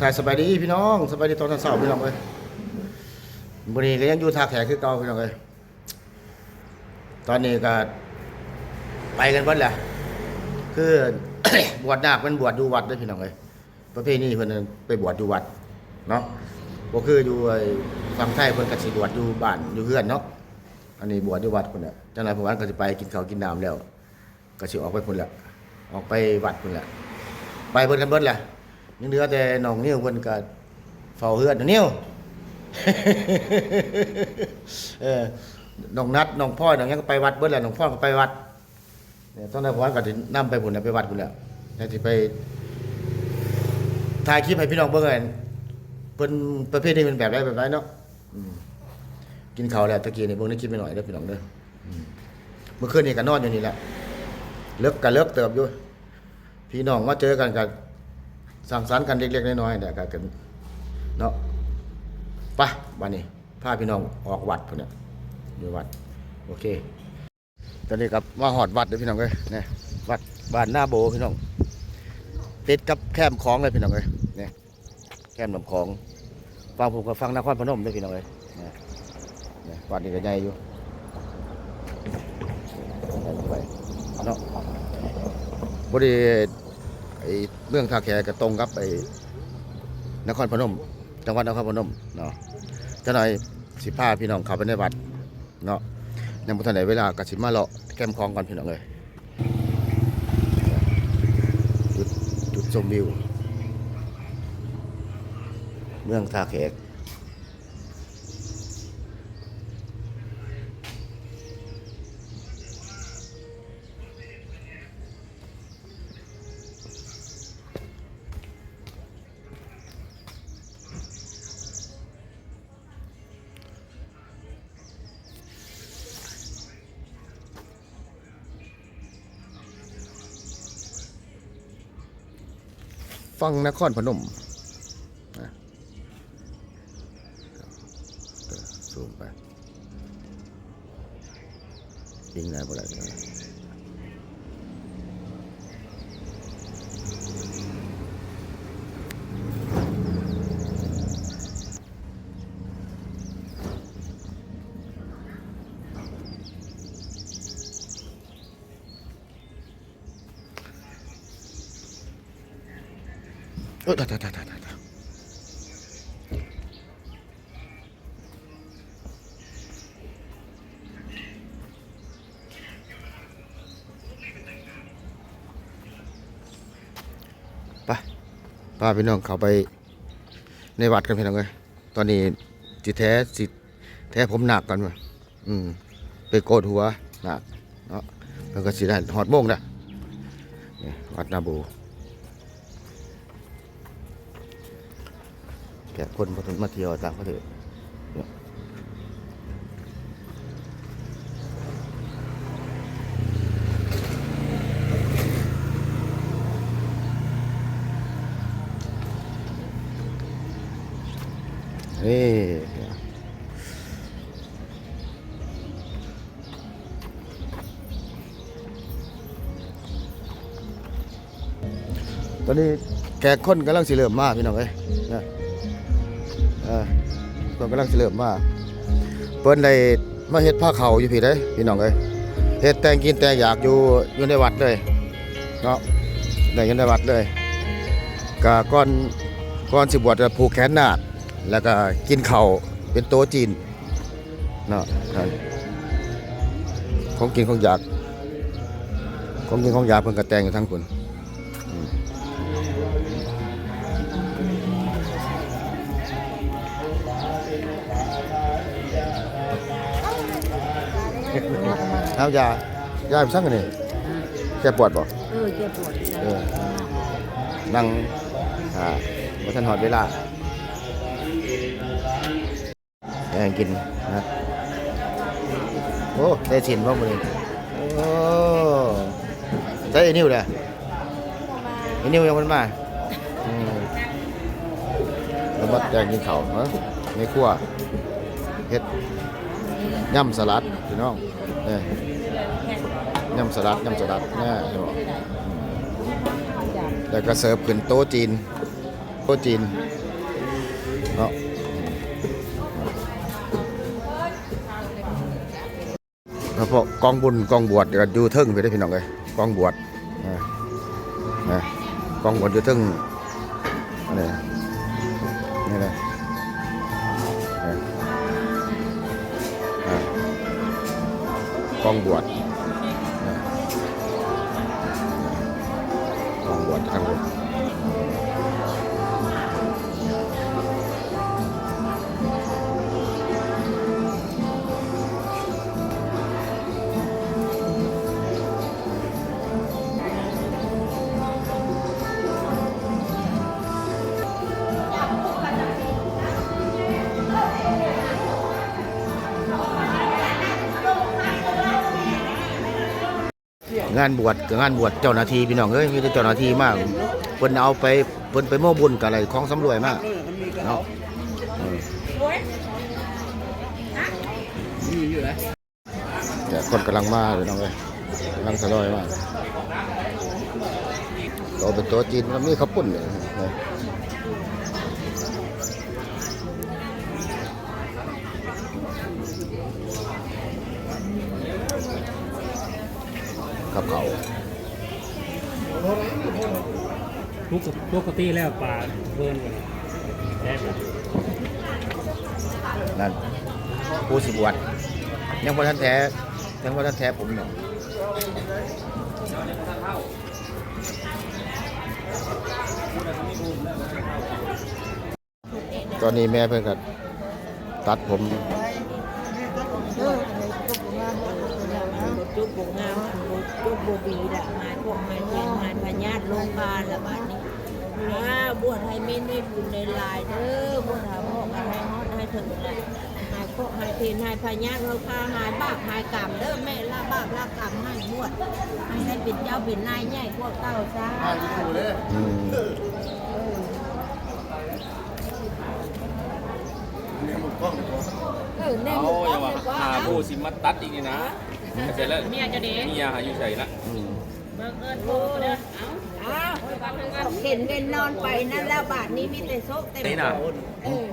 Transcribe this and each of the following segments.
ถ่ายสบายดีพี่น้องสบายดีตอนเช้าพี่น้องเอ้ยบุรีก็ยังอยู่ท่าแขกคือเก่าพี่น้องเอ้ยตอนนี้ก็ไปกันเบิดแหละคือบวชนาคมันบวชอยู่วัดเด้อพี่น้องเอ้ยประเพณีเพิ่นนไปบวชอยู่วัดเนาะบ่คืออยู่ฝั่งไทยเพิ่นก็สิบวชอยู่บ้านอยู่เฮือนเนาะอันนี้บวชอยู่วัดพุ่นน่ะจังได๋ผมว่าก็สิไปกินข้าวกินน้ำแล้วก็สิออกไปพุ่นละออกไปวัดพุ่นละไปเพิ่นกันเบิดแหละ ยังเหลือแต่น้องนิ้วเพิ่นก็เฝ้าเฮือนนิ้วเออน้องนัดน้องพ่อยน้องยังก็ไปวัดเบิดแหละน้องพ่อก็ไปวัดเนี่ยตอนนั้นผมว่าก็สินํไปพุ่นน่ะไปวัดพุ่นแหละแล้วสิไปถ่ายคลิปให้พี่น้องเบิ่งกันเพิ่นประเภทนี้เป็นแบบใดแบบใดเนาะกินข้าวแล้วตะกี้นี่เบิ่งในคลิปไปหน่อยเด้อพี่น้องเด้อเมื่อคืนนี่ก็นอนอยู่นี่แหละเลิกกันเลิกเติบอยู่พี่น้องมาเจอกันกับ สั่งสรรค์กันเล็กๆน้อยๆเนี่ยกันเนาะไปบ้านนี้พาพี่น้องออกวัดพุ่นเนี่ยอยู่วัด โอเค ตอนนี้กับมาหอดวัดเด้อพี่น้องเอ้ยเนี่ยวัดบ้านหน้าโบพี่น้อง ติดกับแคมคลองเลยพี่น้องเอ้ยเนี่ยแคมลำคลองฟังผมก็ฟังนครพนมเด้วยพี่น้องเอ้ยเนี่ยวัดนี้ก็ใหญ่อยู่ไปเนาะบริ ไอ้เมืองท่าแขก็ตรงกับไอ้นครพนม จังหวัดนครพนมเนาะจะหน่อยสิพาพี่น้องเข้าไปในวัดเนาะยังบ่ทันได้เวลากะสิมาเลาะแก้มคลองก่อนพี่น้องเลยจุดจุดชมวิว เมืองท่าแขก ฟังนครพนมนะสูงไปยิงไหนบ่ได้เลยโอ้ยตายตายตายตายไปพาพี่น้องเข้าไปในวัดกันพี่น้องเลยตอนนี้จิแท้สิแท้ผมหนักกันวะอืม ไปโกดหัวหนักเนาะมันก็สิได้หอดโมงนะนี่วัดนาบู ก่คนมามาเที่ยวต่างประเทศเนี่ตอนนี้แขกคนกำลังสิเริ่มมาพี่น้องเอ้ยนี่ยเออเพิ่นกำลังสิเริ่มมาเพิ่นได้มาเฮ็ดผ้าเขาอยู่พี่เด้พี่น้องเอ้ยเฮ็ดแต่งกินแต่งอยากอยู่อยู่ในวัดเลยเนาะได้อยู่ในวัดเลยก็ก่อนก่อนสิบวชก็ผูกแขนนาคแล้วก็กินเข้าเป็นโต๊ะจีนเนาะของกินของอยากของกินของอยากเพิ่นก็แต่งอยู่ทั้งคน เอายายาไปสั่งกันนี่แกปวดบ่เออเจ็บปวดเออนั่งอ่าบ่ทันหอดเวลาแองกินนะโอ้ได้สินบ่มื้อนี้โอ้ใส่ไอ้นิ้วเด้อไอ้นิ้วยังมันมาอืมแล้วมาแจงกินข้าวเนาะในครัวเฮ็ดยำสลัดพี่น้องเอ้ย ยำสลัดยำสลัดแน่ใช่บ่แล้วก็เสิร์ฟขึ้นโต๊ะจีน โต๊ะจีนเนาะครับพวกกองบุญกองบวชเดี๋ยวอยู่เทิงไปได้พี่น้องเลยกองบวชนะนะกองบวชอยู่เทิงนี่นี่เลยนะกองบวช งานบวชกับงานบวชเจ้าหน้าที่พี่น้องเอ้ยมีแต่เจ้าหน้าที่มากเพิ่นเอาไปเพิ่นไปโม้บุญกับอะไรของสำรวยมากเนาะแต่คนกำลังมาพี่น้องเอ้ยกำลังสลอยมากเราเป็นตัวจีนแล้วมีข้าวปุ้นเลย กับเขาวปกปกติแล้วปลาเบิร์นกันได้ปะนั่นผู้สิบวชยังพอท่านแท้ยังพอท่านแท้ผมเนาะตอนนี้แม่เพิ่นก็ตัดผมจุกบกงาม ลูกบบีละมาพวกมานเย็นมานพญาติโรงพยาบาลละบานนี้นะบวชให้เม่นให้บุญในลายเด้อบวชหาพ่อกันให้ฮอดให้ถึงแหละหายพวกหายเทนหายพญาติเราพาหายบาปหายกรรมเด้อแม่ละบาปละกรรมให้บวชให้ได้เป็นเจ้าเป็นนายใหญ่พวกเต้าจ้าอืมเออแน่เอาหมดอย่าว่าเลยว่าหาผู้สิมาตัดอีกนี่นะเสร็จแล้วเมียจะดีเมียหาอยู่ใส่ละอืมอ้าวเห็นเป็นนอนไปนั่นแล้วบาทนี้มีแต่โซกเต็มนี่น่ะเออ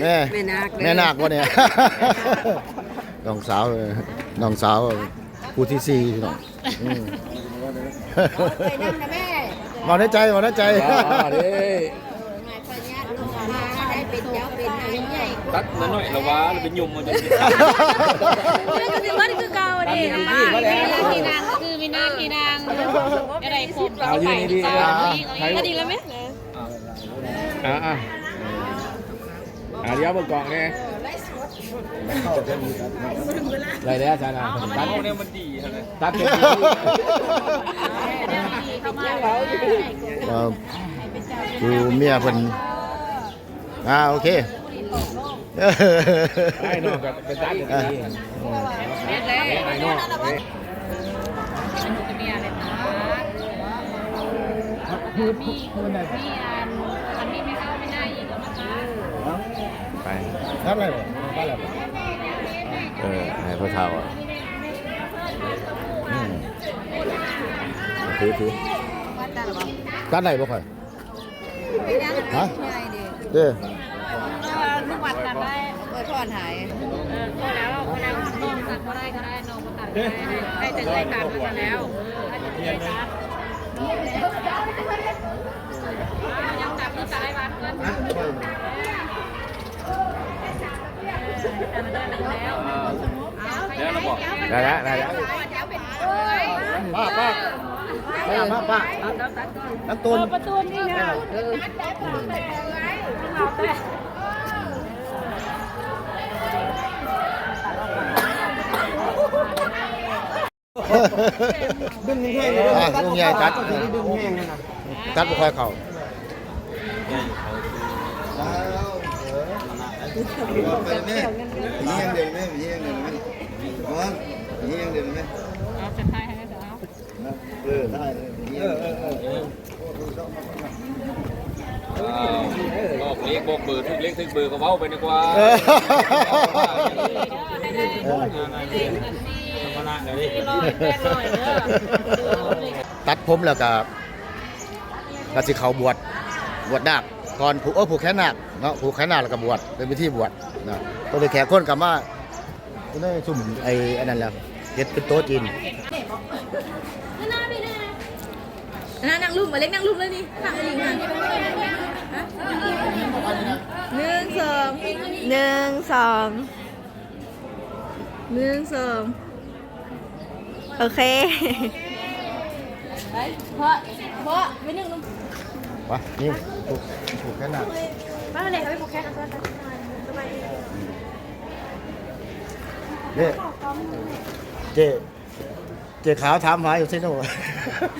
แม่แม่นาคแม่นาควะเนี่ย น้องสาวน้องสาวผู้ที่สี่พี่น้องอืมไปนั่นนะแม่ มาในใจ มาในใจนายพญาลงมาได้เป็นเจ้าเป็นนายใหญ่ตัดน้อยละวะแล้วเป็นยุ่มมันจะนี่ก็คือว่านี่คือเก่าดิมีนาคีนางคือมีนาคีนางอะไรครบเราไปดีกว่าก็ดีแล้วไหมอะอะอะเดี๋ยวเบนกล่องเนี่ยอะไรเนี่ยอาจารย์ตัดเอาเนี่ยมันดีฮะเลยตัดเป็นเข้ามาเอ่อคือเมียเพิ่นอ่าโอเคไอ้นอกเป็นดอย่างนี้เรียกเลยไอ้นอกเอ้ยมันอยู่กับเมียเลยนะมีมีอันอันนี้ไม่เข้าไม่ได้อีกแล้วนะคะไปรับอะไรบ่รับอะไรบ่เออให้พ่อเฒ่าอะอืม ถือถือตัดไหนบ่ค่อยฮะเด้อลูกวัดตัดได้เปิดทอดหายเออก็แล้วก็แล้วน้องตัดก็ได้ก็ได้น้องตัดก็ได้ได้แต่ได้ตัดก็แล้วได้แต่ตัดยังตัดก็ตัดได้บ้างเพื่อนแล้วแล้วเราบอกได้แล้วได้แล้วป้าป้า ป้าป้าป้าน้ำตูนประตูนี่นะเออดึงแห้งเลยดึงใหญ่ตัดดึงแห้งนะตัดบ่ค่อยเข้าไปแม่ยี่ยงเดียวแม่ยี่ยงเดียวแม่บอลยี่ยงเดียวแม่ เอาจะทายให้ได้เดี๋ยวเออได้เลยยี่เออเออเออบอกเล็กบอกเบอร์ทึกเล็กทึกเบอร์ก็เว้าไปดีกว่าตัดผมแล้วก็กสิเขาบวชบวชนาคก่อนผูกเออผูกแขนนาคเนาะผูกแขนนาคแล้วก็บวชเป็นพิธีบวชนะตัวไปแขกคนกลับมาก็ได้ซุ่มไอ้อันนั้นแล้วเฮ็ดเป็นโต๊ะจีน นั่งนั่งรูปมาเล็กนั่งรูปเลยนี่ข้างลิงค่ะหนึ่งสองหนึ่งสองหนึ่งสองโอเคไปเพราะเพราะไม่นึ่งลงวะนี่ผูกผูกแขนนาคมาเลยเอาไปผูกแขนกันก่อนสบายดีนี่เจ เจขาวถามหาอยู่ที่โน่น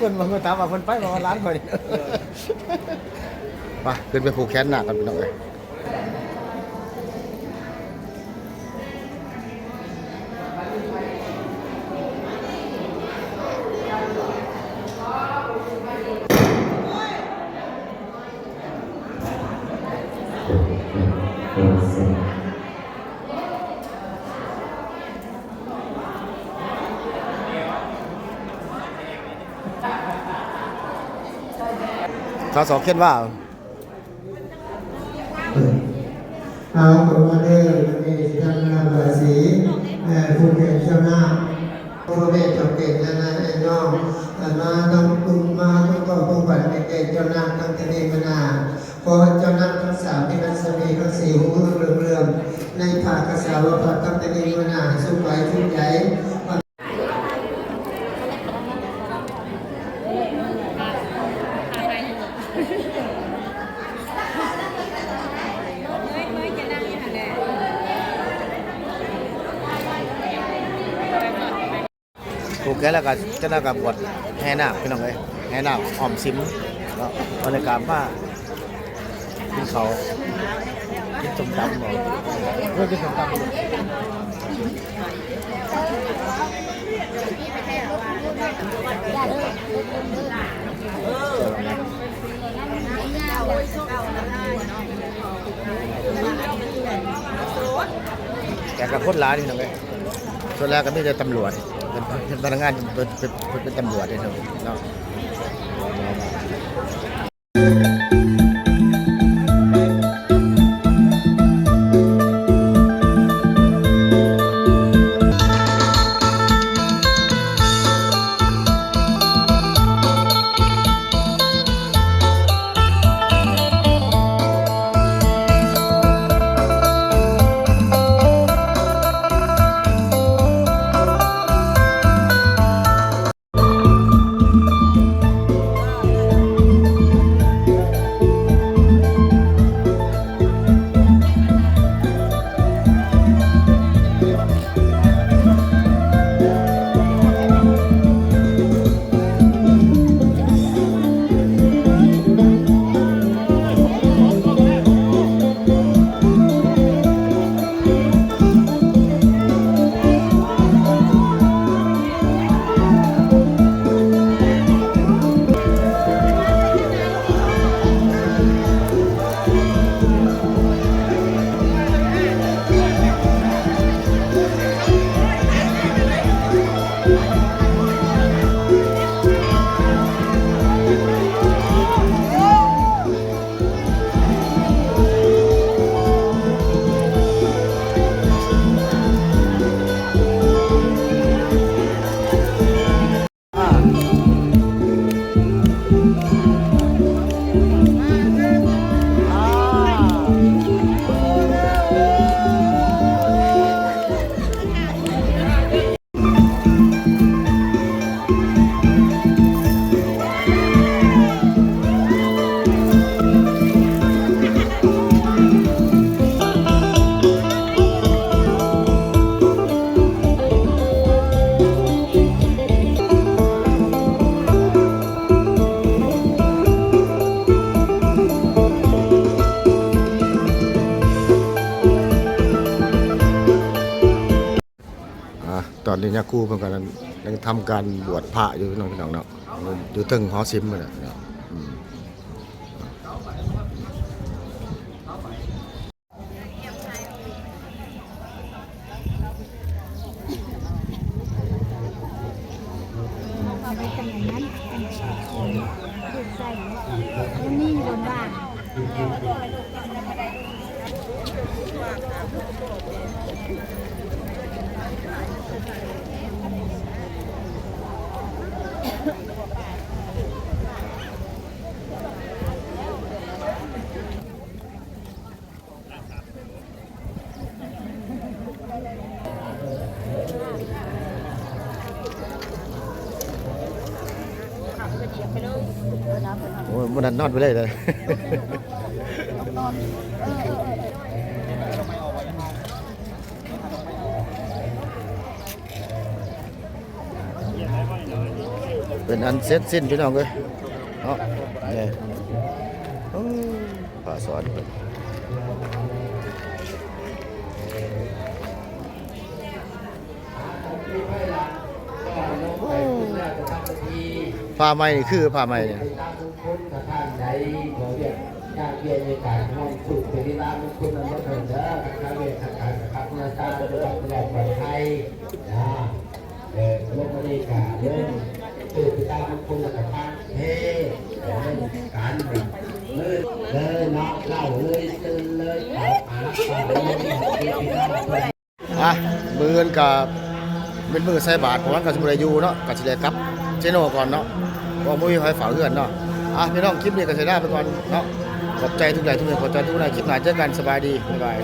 คนบางก็ถามว่าคนไปมาร้านคอนี่ไปขึ้นไปผูกแขนหนักกันไปหน่อย สสเขียนว่าเอาตัวมาเด้อเอเจ้าหน้าภาษีเอ่อผู้แก่เจ้าหน้าพ่อแม่เจ้าเก่งนะนะไอ้น้องแต่มาต้องตุ้มมาต้องก็ต้องบัตรเก่งเจ้าหน้าตั้งแต่นี้มานาพอเจ้าหน้าทั้งสามที่มันสมีทั้งสี่หูเรื่องเรื่องในภาคกษาวพัฒตั้งแต่นี้มานาสุขไว้ทุกใจ ผู กแขนแล้วก็เจ้าหน้ากับบวชแห่นาคพี่น้องเอ้ยแห่นาคอ้อมซิมแล้วบรรยากาศว่ากินเขาวกินสมตำบ่เรื่องกินสมตำแกกับคนร้ายนี่น้องเอ้ยส่วนแรกก็ไม่ได้ตำรวจ เป็นพนักงานเป็นเป็นเป็นตำรวจนี่เลยเนาะ อนนี้เนี่ยครู่เพิ่นกำลังยังทำการบวชพระอยู่พี่น้องพี่น้องเนาะอยู่เทึงหอซิมเลยเนาะอืมนี่บนบ้าน โอ้ยมันนอนไปเลยเลย เป็นอันเสร็จสิ้นพี่น้องเลยเนาะนี่โอ้ผ่าสอนเพิ่นผ้าไหมนี่คือผ้าไหมเนี่ยตามทุกคนกับท่านใดขอเรียกญาเพียรในการมองสุขเป็นที่ตามทุกคนนั้นก็เถิดเด้อการเวทการขับนาตาจะได้ตลอดปลอดภัยนะเออโลกนี้กาเรื่องตื่นไปตามทุกคนกับท่านเฮ้เรื่องการเลยเลยเนาะเล่าเลยตื่นเลยเอาอาเลยอะมือเงินกับเป็นมือใส่บาทเพราะว่ากับสมุไรยูเนาะกับสิเลกับเจโน่ก่อนเนาะเพราะว่ามุ้ยไฟฝาเหือนเนาะอะพี่น้องคลิปนี้ก็ใช้ได้ไปก่อนเนาะขอบใจทุกอย่างทุกอย่างขอบใจทุกนายคลิปหน้าเจอกันสบายดีบ๊ายบาย